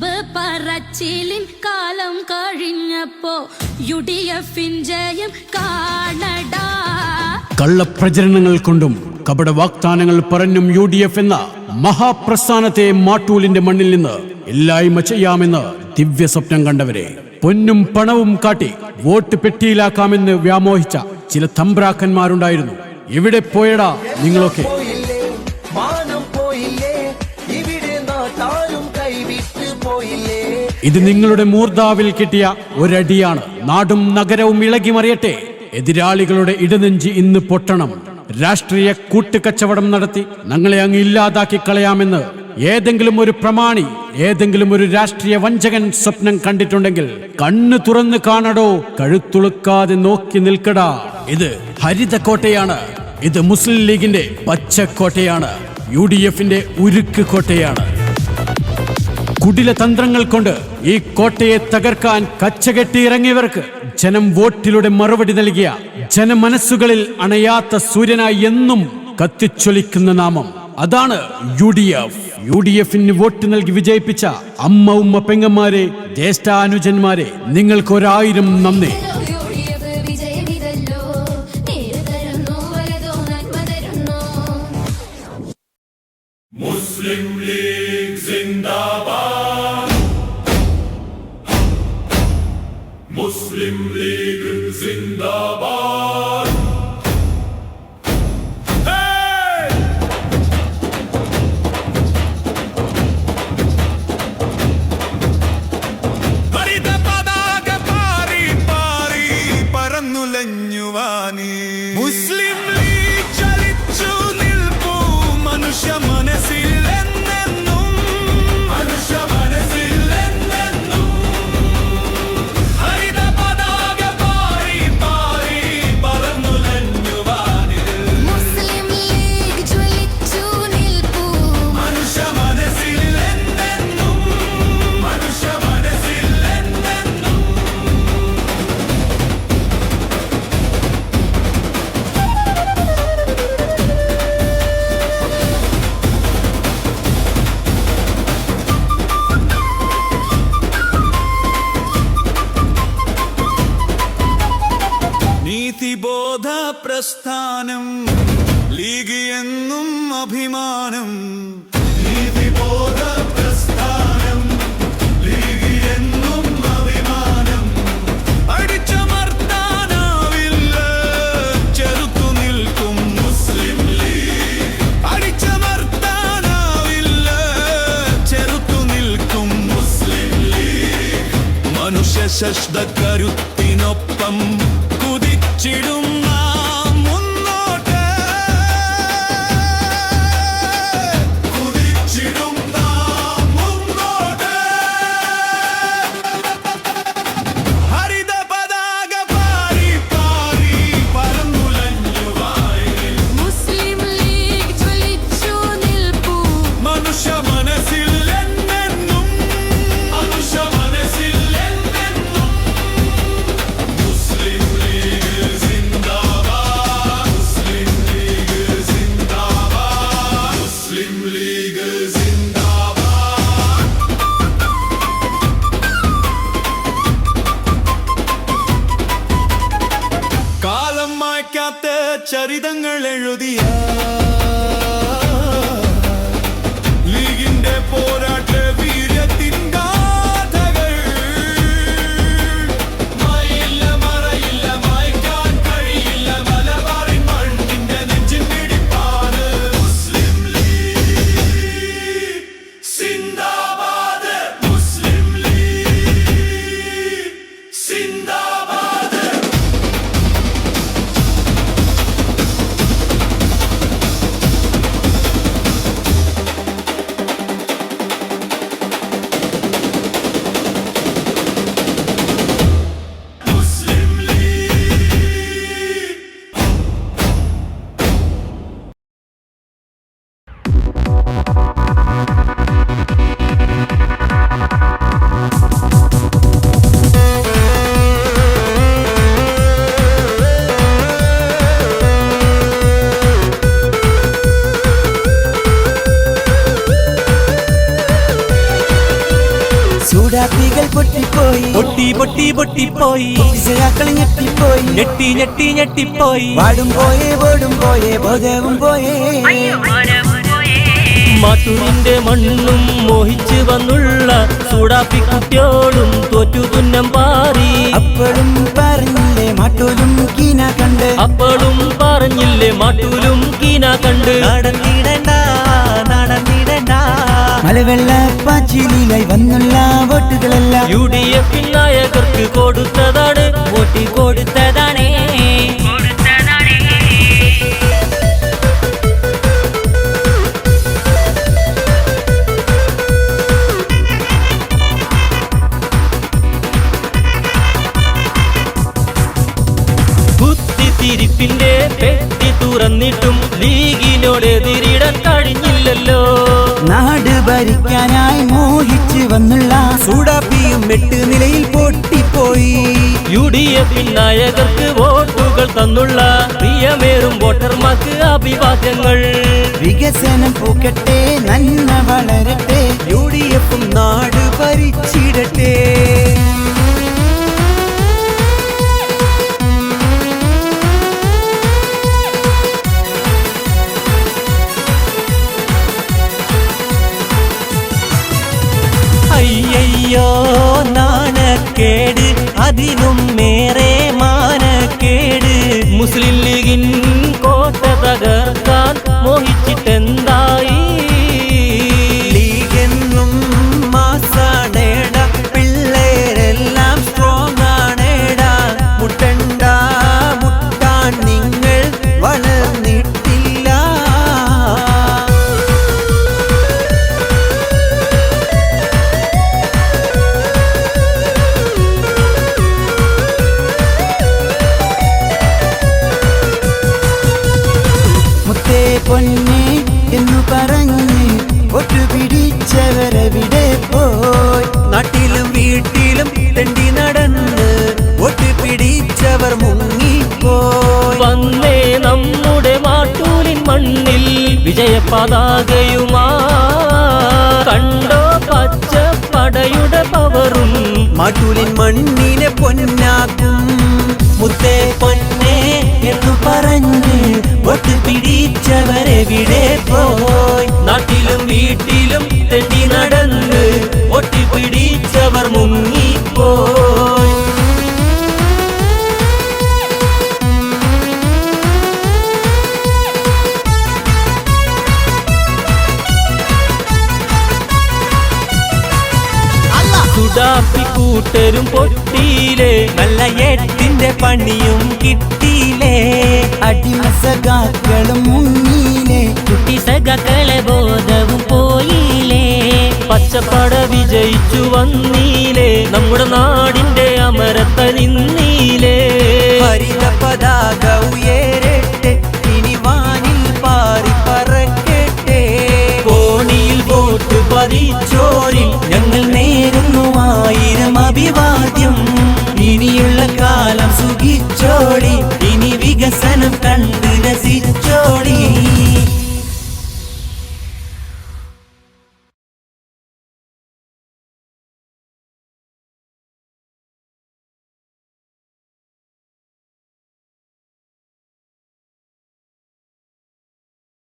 അമ്പ് പറച്ചിലിൻ കാലം കഴിഞ്ഞപ്പോ യു ഡി എഫിൻ ജയം കാണടാ. കള്ളപ്രചരണങ്ങൾ കൊണ്ടും കപട വാഗ്ദാനങ്ങൾ പറഞ്ഞും യു ഡി എഫ് എന്ന മഹാപ്രസ്ഥാനത്തെ മാട്ടൂലിന്റെ മണ്ണിൽ നിന്ന് ഇല്ലായ്മ ചെയ്യാമെന്ന് ദിവ്യ സ്വപ്നം കണ്ടവരെ പൊന്നും പണവും കാട്ടി വോട്ട് പെട്ടിയിലാക്കാമെന്ന് വ്യാമോഹിച്ച ചില തമ്പ്രാക്കന്മാരുണ്ടായിരുന്നു. എവിടെ പോയടാ നിങ്ങളൊക്കെ? ഇത് നിങ്ങളുടെ മൂർധാവിൽ കിട്ടിയ ഒരടിയാണ്. നാടും നഗരവും ഇളകി മറിയട്ടെ. എതിരാളികളുടെ ഇടനെഞ്ചി ഇന്ന് പൊട്ടണം. രാഷ്ട്രീയ കൂട്ടുകച്ചവടം നടത്തി ഞങ്ങളെ അങ്ങ് ഇല്ലാതാക്കി കളയാമെന്ന് ഏതെങ്കിലും ഒരു പ്രമാണി ഏതെങ്കിലും ഒരു രാഷ്ട്രീയ വഞ്ചകൻ സ്വപ്നം കണ്ടിട്ടുണ്ടെങ്കിൽ കണ്ണ് തുറന്ന് കാണടോ കഴുത്തുളുക്കാതെ നോക്കി നിൽക്കടാ. ഇത് ഹരിത കോട്ടയാണ് ഇത് മുസ്ലിം ലീഗിന്റെ പച്ചക്കോട്ടയാണ്. യു ഡി എഫിന്റെ ഉരുക്ക് കോട്ടയാണ്. കുടില തന്ത്രങ്ങൾ കൊണ്ട് ഈ കോട്ടയെ തകർക്കാൻ കച്ചകെട്ടി ഇറങ്ങിയവർക്ക് ജനം വോട്ടിലൂടെ മറുപടി നൽകിയ ജനമനസ്സുകളിൽ അണയാത്ത സൂര്യനായി എന്നും കത്തിച്ചൊലിക്കുന്ന നാമം. അതാണ് U D F. U D എഫിന് വോട്ട് നൽകി വിജയിപ്പിച്ച അമ്മ ഉമ്മ പെങ്ങന്മാരെ ജ്യേഷ്ഠാനുജന്മാരെ നിങ്ങൾക്ക് ഒരായിരം നന്ദി. മുസ്ലിം ലീഗ് സിന്ദാബാദ്. സിന്ദാബാദ് പ്രസ്ഥാനം ലീഗ് എന്നും അഭിമാനം. നീതിബോധ പ്രസ്ഥാനം ലീഗ് എന്നും അഭിമാനം. അടിച്ചമർത്താനാവില്ല ചെറുത്തു നിൽക്കും മുസ്ലിം ലീഗ്. അടിച്ചമർത്താനാവില്ല ചെറുത്തു നിൽക്കും മുസ്ലിം ലീഗ്. മനുഷ്യ ശസ്ത കരുത്തിനൊപ്പം കുതിച്ചിടും എഴുതിയ ലീഗിന്റെ പോരാട്ട ചൂടാപ്പികൾ പൊട്ടിപ്പോയി. പൊട്ടി പൊട്ടി പൊട്ടിപ്പോയി. സഖാക്കൾ ഞെട്ടിപ്പോയി. ഞെട്ടി ഞെട്ടി ഞെട്ടിപ്പോയി. വാടും പോയേ ഓടും പോയേ ബോധവും പോയേ. മാറ്റൂരിന്റെ മണ്ണും മോഹിച്ചു വന്നുള്ള ചൂടാപ്പി കുട്ടിയോളും തോറ്റു തുന്നം പാറി. അപ്പോഴും പറഞ്ഞില്ലേ മാട്ടൂലും കീന കണ്ട്. അപ്പോഴും പറഞ്ഞില്ലേ മാട്ടൂലും കീന കണ്ട്. നടന്നിടണ്ട മലവെള്ള പാച്ചിലായി വന്നുള്ള വോട്ടുകളെല്ലാം യു ഡി എഫിൽ നായകർക്ക് കൊടുത്തതാണ് വോട്ടി കൊടുത്തതാണേ. കുത്തിത്തിരിപ്പിന്റെ പെട്ടി തുറന്നിട്ടും ലീഗിനോടെതിരിടാൻ കഴിഞ്ഞില്ലല്ലോ. നാട് ഭരിക്കാനായി മോഹിച്ച് വന്നുള്ള സൂടാപ്പിയും എട്ട് നിലയിൽ പൊട്ടിപ്പോയി. യു ഡി എഫ് നായകർക്ക് വോട്ടുകൾ തന്നുള്ള പ്രിയമേറും വോട്ടർമാർക്ക് അഭിവാദ്യങ്ങൾ. വികസനം പൂക്കട്ടെ നന്മ വളരട്ടെ യു ഡി എഫും നാട് ഭരിച്ചിടട്ടെ. നാണക്കേട് അതിനും മേറെ മാനക്കേട്. മുസ്ലിം ലീഗിൻ കോട്ട തകർക്കാൻ മോഹിച്ചിട്ടെന്തായി പോയി. നാട്ടിലും വീട്ടിലും തെണ്ടി നടന്ന് ഒട്ടി പിടിച്ചവർ മുങ്ങിപ്പോയി. വന്നേ നമ്മുടെ മാട്ടൂലിൻ മണ്ണിൽ വിജയപതാകയുമാ കണ്ടോ പച്ച പടയുടെ പവറും. മാട്ടൂലിൻ മണ്ണിനെ പൊന്നാക്കും. മുത്തേ പൊന്നേ എന്നു പറഞ്ഞ് ഒട്ടു പിടിച്ചവരെവിടെ പോയി. നാട്ടിലും വീട്ടിലും തെണ്ടി നടന്ന് കൂട്ടരും പൊട്ടിയിലേ നല്ല എട്ടിന്റെ പണിയും കിട്ടിയിലേ അടിമസകാക്കളും മുങ്ങിയില്ലേ കുട്ടി സഖാക്കളെ ബോധവും പോയിലേ പച്ചപ്പട വിജയിച്ചു വന്നീലേ? നമ്മുടെ നാടിന്റെ അമരത്ത നിന്നീലേ? ഹരിത പതാക